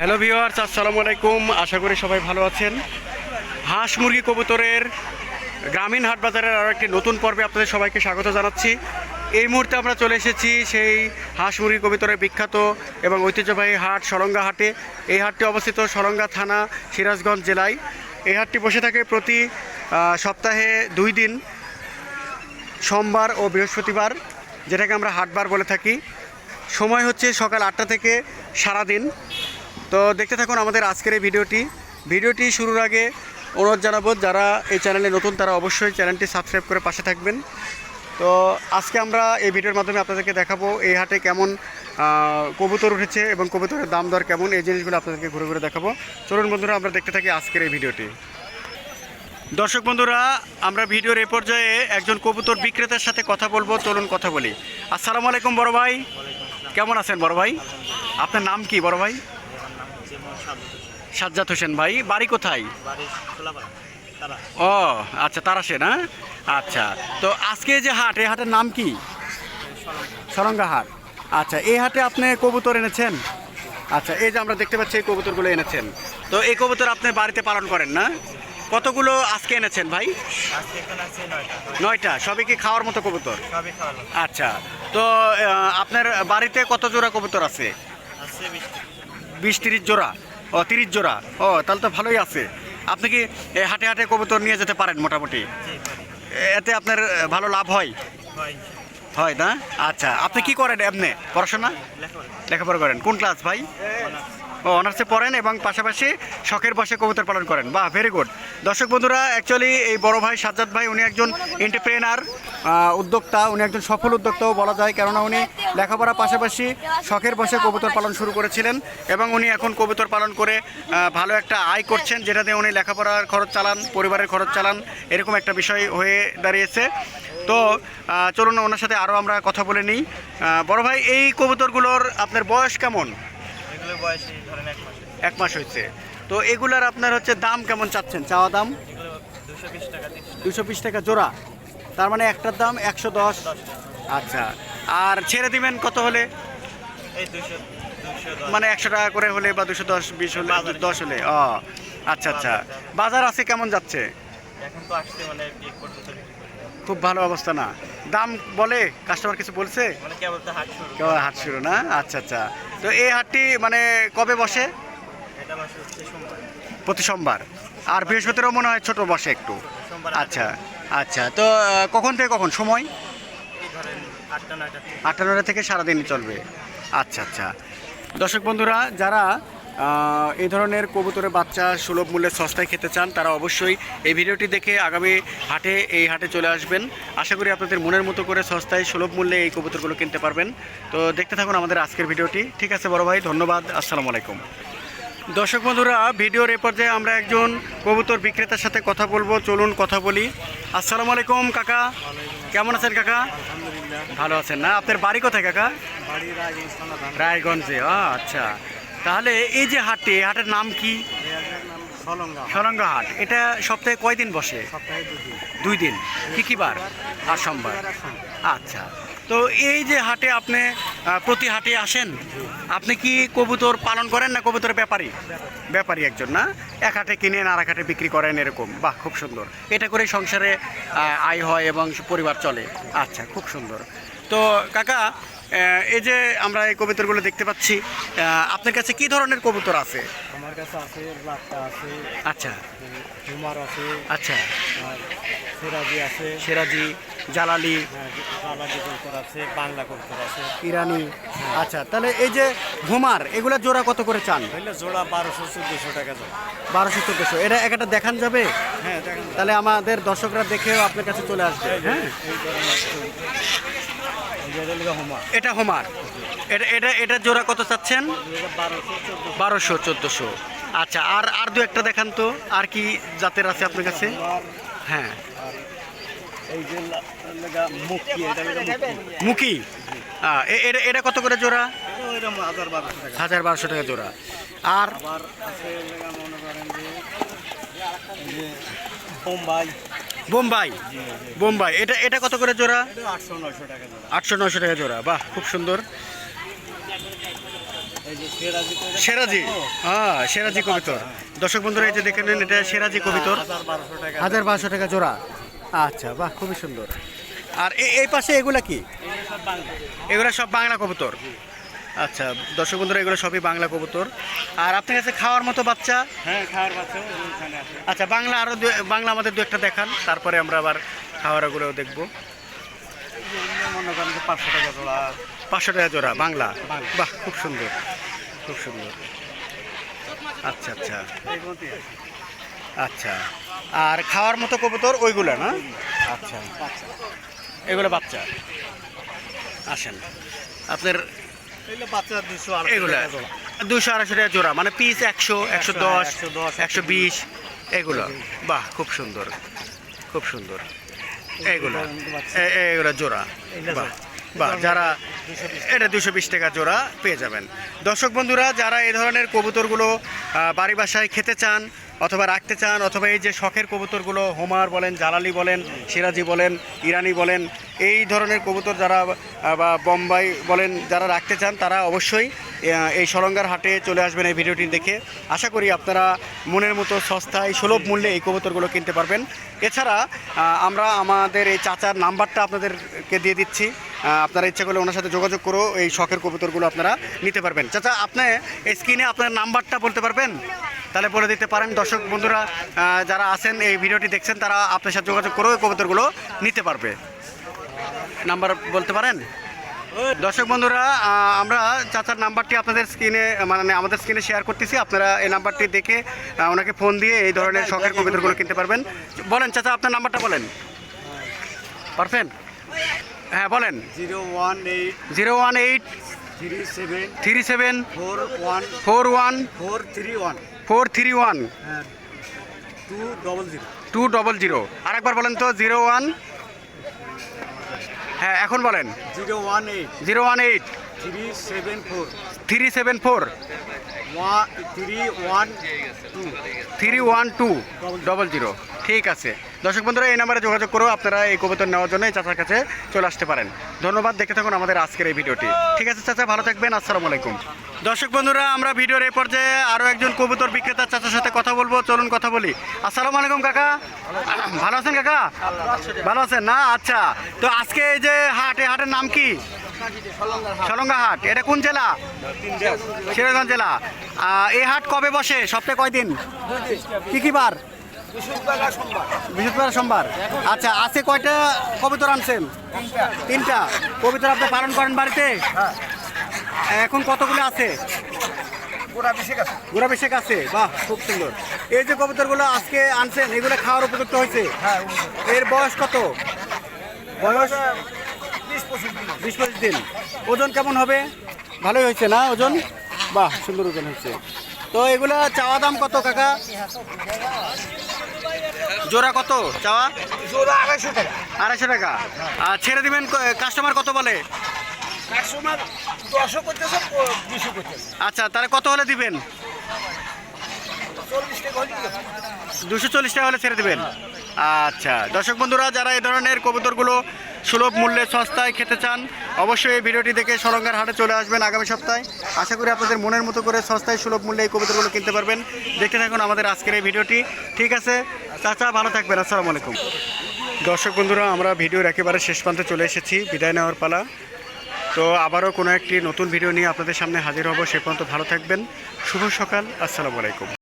Hello viewers আসসালামু আলাইকুম। আশা করি সবাই ভালো আছেন। হাঁস মুরগি কবুতরের গ্রামীণ হাট বাজারের আরও একটি নতুন পর্বে আপনাদের সবাইকে স্বাগত জানাচ্ছি। এই মুহূর্তে আমরা চলে এসেছি সেই হাঁস মুরগি কবুতরের বিখ্যাত এবং ঐতিহ্যবাহী হাট সরঙ্গা হাটে। এই হাটটি অবস্থিত সরঙ্গা থানা, সিরাজগঞ্জ জেলায়। এই হাটটি বসে থাকে প্রতি সপ্তাহে দুই দিন, সোমবার ও বৃহস্পতিবার, যেটাকে আমরা হাটবার বলে থাকি। সময় হচ্ছে সকাল আটটা থেকে সারাদিন। তো দেখতে থাকুন আমাদের আজকের এই ভিডিওটি। ভিডিওটি শুরুর আগে অনুরোধ জানাব, যারা এই চ্যানেলে নতুন, তারা অবশ্যই চ্যানেলটি সাবস্ক্রাইব করে পাশে থাকবেন। তো আজকে আমরা এই ভিডিওর মাধ্যমে আপনাদেরকে দেখাবো এই হাটে কেমন কবুতর উঠেছে এবং কবুতরের দাম দর কেমন, এই জিনিসগুলো আপনাদেরকে ঘুরে ঘুরে দেখাবো। চলুন বন্ধুরা, আমরা দেখতে থাকি আজকের এই ভিডিওটি। দর্শক বন্ধুরা, আমরা ভিডিওর এ পর্যায়ে একজন কবুতর বিক্রেতার সাথে কথা বলব, চলুন কথা বলি। আসসালামু আলাইকুম বড় ভাই। কেমন আছেন বড় ভাই? আপনার নাম কি বড় ভাই? সাজ্জাদ হোসেন ভাই বাড়ি কোথায়? ও আচ্ছা তারাসে না আচ্ছা তো আজকে যে হাট এই হাটের নাম কি? সরঙ্গা হাট। আচ্ছা এই হাটে আপনি কবুতর এনেছেন? আচ্ছা এই যে আমরা দেখতে পাচ্ছি এই কবুতরগুলো এনেছেন। তো এই কবুতর আপনি বাড়িতে পালন করেন না? কতগুলো আজকে এনেছেন ভাই? নয়টা। সবই কি খাওয়ার মতো কবুতর? আচ্ছা তো আপনার বাড়িতে কত জোড়া কবুতর আছে? বিশ তিরিশ জোড়া। ও তিরিশ জোড়া। ও তাহলে তো ভালোই আছে। আপনি কি হাটে হাটে কবুতর নিয়ে যেতে পারেন মোটামুটি? এতে আপনার ভালো লাভ হয়? হয় না? আচ্ছা আপনি কি করেন এমনি? পড়াশোনা? লেখাপড়া করেন। কোন ক্লাস ভাই? ও, অনার্সে পড়েন এবং পাশাপাশি শখের বসে কবুতর পালন করেন। বাহ ভেরি গুড দর্শক বন্ধুরা অ্যাকচুয়ালি এই বড় ভাই সাজ্জাদ ভাই, উনি একজন এন্টারপ্রেনার উদ্যোক্তা, উনি একজন সফল উদ্যোক্তাও বলা যায়, কেননা উনি লেখাপড়ার পাশাপাশি শখের বসে কবুতর পালন শুরু করেছিলেন এবং উনি এখন কবুতর পালন করে ভালো একটা আয় করছেন, যেটা দিয়ে উনি লেখাপড়ার খরচ চালান, পরিবারের খরচ চালান, এরকম একটা বিষয় হয়ে দাঁড়িয়েছে। তো চলুন ওনার সাথে আরও আমরা কথা বলে নিই। বড় ভাই, এই কবুতরগুলোর আপনার বয়স কেমন? এগুলো বয়সে ধরেন এক মাসে এক মাস হয়েছে। তো এগুলার আপনার হচ্ছে দাম কেমন চাচ্ছেন? চাওয়া দাম? এগুলো দুশো বিশ টাকা দুশো বিশ টাকা জোড়া। তার মানে একটার দাম একশো দশ? আচ্ছা। আর ছেড়ে দিবেন কত হলে? এই দুশো দুশো মানে একশো টাকা করে হলে বা দুশো দশ বিশ হলে দশ হলে? ও আচ্ছা আচ্ছা। বাজার আছে কেমন যাচ্ছে? এখন তো আসছে মানে। খুব ভালো অবস্থা না। দাম বলে? কাস্টমার কিছু বলছে? মানে কেবল হাট শুরু না? আচ্ছা আচ্ছা। তো এই হাটটি মানে কবে বসে? প্রতি সোমবার। আর বৃহস্পতিরও মনে হয় ছোট বসে একটু। আচ্ছা আচ্ছা। তো কখন থেকে কখন? সময়? আটটা নয়টা থেকে সারাদিনই চলবে। আচ্ছা আচ্ছা। দর্শক বন্ধুরা যারা এই ধরনের কবুতরের বাচ্চা সুলভ মূল্যে সস্তায় খেতে চান তারা অবশ্যই এই ভিডিওটি দেখে আগামী হাটে এই হাটে চলে আসবেন। আশা করি আপনাদের মনের মতো করে সস্তায় সুলভ মূল্যে এই কবুতরগুলো কিনতে পারবেন। তো দেখতে থাকুন আমাদের আজকের ভিডিওটি। ঠিক আছে বড় ভাই ধন্যবাদ আসসালামু আলাইকুম। দর্শক বন্ধুরা ভিডিওর এ পর্যায়ে আমরা একজন কবুতর বিক্রেতার সাথে কথা বলব। চলুন কথা বলি। আসসালামু আলাইকুম কাকা। কেমন আছেন কাকা? ভালো আছেন না? আপনার বাড়ি কোথায় কাকা? রায়গঞ্জ আচ্ছা। তাহলে এই যে হাটটি এই হাটের নাম কি? সরঙ্গা হাট। এটা সপ্তাহে কয়দিন বসে? সপ্তাহে দুই দিন। কি কি বার? আর সোমবার। আচ্ছা। তো এই যে হাটে আপনি প্রতি হাটে আসেন আপনি কি কবুতর পালন করেন না কবুতর ব্যাপারী? ব্যাপারী। একজন না? এক হাটে কিনেন আর এক হাটে বিক্রি করেন এরকম। বাহ খুব সুন্দর। এটা করে সংসারে আয় হয় এবং পরিবার চলে। আচ্ছা খুব সুন্দর। তো কাকা এই যে আমরা এই কবুতরগুলো দেখতে পাচ্ছি আপনার কাছে কি ধরনের কবুতর আছে? আমার কাছে আছে লাট্টা আছে আচ্ছা। হিমার আছে আচ্ছা। সিরাজি আছে। সেরাজি জালালি। আলাদি কবুতর আছে বাংলা কবুতর আছে। ইরানি। আচ্ছা তাহলে এই যে ঘুমার এগুলা জোড়া কত করে চান? জোড়া বারোশো চোদ্দোশো টাকা যাবে বারোশো চোদ্দোশো। এটা একটা দেখান যাবে? হ্যাঁ তাহলে আমাদের দর্শকরা দেখেও আপনার কাছে চলে আসবে। হ্যাঁ এই ধরনের যেটা হোমা এটা হোমার এটা এটা এটা জোড়া কত চাচ্ছেন? বারোশো চোদ্দোশো। আচ্ছা আর আর দু একটা দেখান তো আর কি জাতের আছে আপনার কাছে? হ্যাঁ। মুখি এটা এটা কত করে জোড়া? হাজার বারোশো টাকা। জোড়া। আর বোম্বাই। বোম্বাই। বোম্বাই। এটা এটা কত করে জোড়া? আটশো নশো টাকা জোড়া। বাহ খুব সুন্দর। সেরাজি হ্যাঁ সেরাজি কবিতর। দর্শক বন্ধুরা এই যে দেখে নেন এটা সেরাজি কবিতর। হাজার বারোশো টাকা জোড়া। আচ্ছা বাহ খুবই সুন্দর। আর এই পাশে এগুলা কি? এগুলো সব বাংলা কবুতর। আচ্ছা দর্শক বন্ধুরা এগুলো সবই বাংলা কবুতর। আর আপনার কাছে খাওয়ার মতো বাচ্চা? হ্যাঁ খাওয়ার বাচ্চা আচ্ছা বাংলা আরও বাংলা আমাদের দু একটা দেখান তারপরে আমরা আবার খাওয়ারগুলোও দেখব। মনে করেন পাঁচশো টাকা জোড়া পাঁচশো টাকা জোড়া বাংলা। বাহ খুব সুন্দর খুব সুন্দর। আচ্ছা আচ্ছা। আচ্ছা আর খাওয়ার মতো কবুতর ওইগুলো না? আচ্ছা। এগুলো বাচ্চা। আসেন। আপনার এগুলো দুশো আড়াইশো টাকা জোড়া। মানে পিস একশো একশো দশ একশো বিশ এগুলো। বাহ খুব সুন্দর খুব সুন্দর। এগুলো এ- এ- এগুলো জোড়া। বাহ যারা এটা দুশো বিশ টাকা জোড়া পেয়ে যাবেন। দর্শক বন্ধুরা যারা এই ধরনের কবুতরগুলো বাড়ি বাসায় খেতে চান অথবা রাখতে চান, অথবা এই যে শখের কবুতরগুলো হোমার বলেন, জালালি বলেন, সিরাজি বলেন, ইরানি বলেন, এই ধরনের কবুতর যারা বা বোম্বাই বলেন যারা রাখতে চান, তারা অবশ্যই এই সরঙ্গার হাটে চলে আসবেন এই ভিডিওটি দেখে। আশা করি আপনারা মনের মতো সস্তায়, সুলভ মূল্যে এই কবুতরগুলো কিনতে পারবেন। এছাড়া আমরা আমাদের এই চাচার নাম্বারটা আপনাদেরকে দিয়ে দিচ্ছি। আপনারা ইচ্ছা করলে ওনার সাথে যোগাযোগ করো এই শখের কবুতরগুলো আপনারা নিতে পারবেন। চাচা, আপনি স্ক্রিনে আপনার নাম্বারটা বলতে পারবেন? তাহলে বলে দিতে পারেন, দর্শক বন্ধুরা যারা আছেন, এই ভিডিওটি দেখছেন, তারা আপনার সাথে যোগাযোগ করে ওই কবুতরগুলো নিতে পারবে। নাম্বার বলতে পারেন? দর্শক বন্ধুরা আমরা চাচার নাম্বারটি আপনাদের স্ক্রিনে মানে আমাদের স্ক্রিনে শেয়ার করতেছি। আপনারা এই নাম্বারটি দেখে ওনাকে ফোন দিয়ে এই ধরনের শখের কবিতাগুলো কিনতে পারবেন। বলেন চাচা, আপনার নাম্বারটা বলেন। পারবেন হ্যাঁ বলেন। Zero one eight, zero one eight, three seven three seven four one four one four three one. Four three one. Two double zero two double zero. আরেকবার বলেন তো জিরো ওয়ান। হ্যাঁ এখন বলেন। Zero one eight. Zero one eight. Three seven four. Three seven four. Three one two. Three one two. Double zero. ঠিক আছে। দর্শক বন্ধুরা, এই নাম্বারে যোগাযোগ করো, আপনারা এই কবুতর নেওয়ার জন্য চাচার কাছে চলে আসতে পারেন। ধন্যবাদ দেখে থাকুন আমাদের আজকের এই ভিডিওটি। ঠিক আছে চাচা, ভালো থাকবেন, আসসালামু আলাইকুম। দর্শক বন্ধুরা, আমরা ভিডিওর এই পর্যায়ে আরও একজন কবুতর বিক্রেতা চাচার সাথে কথা বলব, চলুন কথা বলি। আসসালামু আলাইকুম, কাকা। ভালো আছেন, কাকা? ভালো আছেন না? আচ্ছা তো আজকে এই যে হাট এই হাটের নাম কি? সলঙ্গা হাট, এটা কোন জেলা? সিরাজগঞ্জ জেলা। এই হাট কবে বসে? সপ্তাহে কয়দিন? কি কি বার? বৃহস্পতিবার সোমবার। আচ্ছা আছে কয়টা কবিতর আনছেন? তিনটা। কবিতর আপনি পালন করেন বাড়িতে? এখন কতগুলো আছে? গোড়া বেশেক আছে। বাহ খুব সুন্দর। এই যে কবুতরগুলো আজকে আনছেন এগুলো খাওয়ার উপযুক্ত হয়েছে? এর বয়স কত? বয়স? বিশ পঁচিশ দিন। ওজন কেমন হবে? ভালোই হয়েছে না ওজন? বাহ সুন্দর ওজন হয়েছে। তো এগুলা চাওয়া দাম কত কাকা? জোড়া কত চাওয়া? জোড়া আড়াইশো টাকা। আড়াইশো টাকা। আর ছেড়ে দিবেন কাস্টমার কত বলে? কাস্টমার দশও করতেছে বিশও করতেছে। আচ্ছা তাহলে কত হলে দিবেন। দুশো চল্লিশ টাকা হলে ছেড়ে দেবেন। আচ্ছা দর্শক বন্ধুরা যারা এই ধরনের কবুতরগুলো সুলভ মূল্যে সস্তায় খেতে চান, অবশ্যই এই ভিডিওটি দেখে সরঙ্গার হাটে চলে আসবেন আগামী সপ্তাহে। আশা করি আপনাদের মনের মতো করে সস্তায় সুলভ মূল্যে এই কবিতাগুলো কিনতে পারবেন। দেখতে থাকুন আমাদের আজকের এই ভিডিওটি। ঠিক আছে, চাচা, ভালো থাকবেন, আসসালামু আলাইকুম। দর্শক বন্ধুরা, আমরা ভিডিওর একেবারে শেষ প্রান্তে চলে এসেছি, বিদায় নেওয়ার পালা। তো আবারও কোনো একটি নতুন ভিডিও নিয়ে আপনাদের সামনে হাজির হব, সে পর্যন্ত ভালো থাকবেন। শুভ সকাল, আসসালামু আলাইকুম।